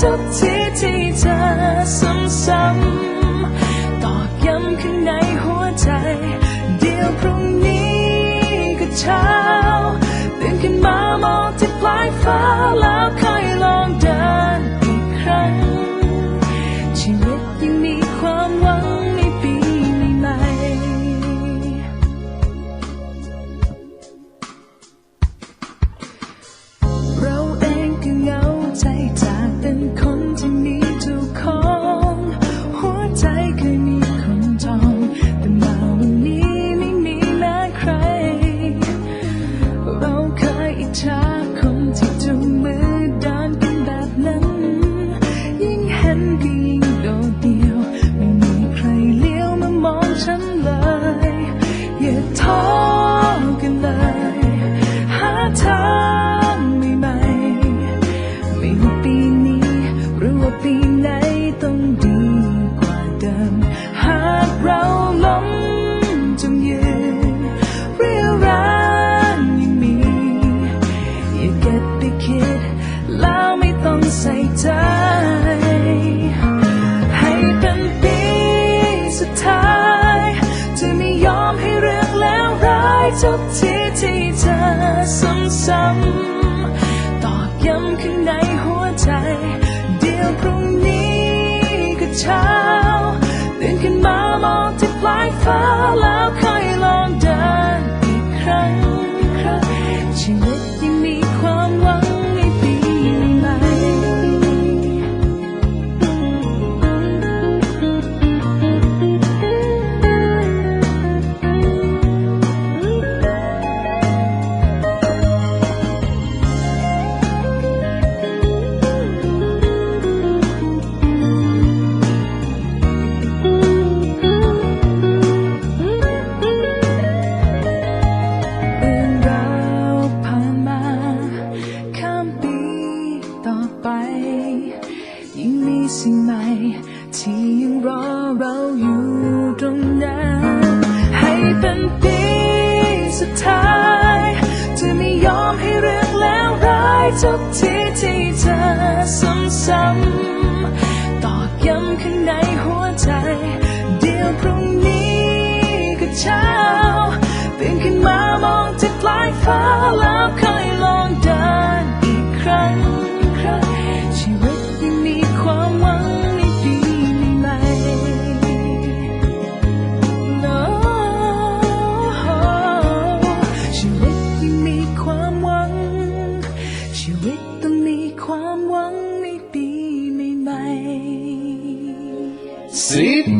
ทุกทีที่เธอซ้ำๆตอกย้ำขึ้นในหัวใจ เดี๋ยวพรุ่งนี้ก็เช้า ชาคนที่จูมือดินกันแบบนั้น ยิ่งเห็นก็ยิ่งโดดเดี่ยว ไม่มีใครเลียวมามองฉัน 足只知จะซ้ำซ้ำตอกย้ำขึ้นในหัวใจ เดี๋ยวพรุ่งนี้ก็เช้าตื่นขึ้นมามองที่ปลายฟ้าแล้ว ช่ไหม ที่ยังรอเราอยู่ตรงนั้น ให้เป็นปีสุดท้าย จะไม่ยอมให้เรื่องแล้วร้ายทุกทีที่เธอซ้ำซ้ำตอกย้ำข้างในหัวใจ เดี๋ยวพรุ่งนี้ก็เช้าตื่นขึ้นมามองจากปลายฟ้าแล้วค่อย See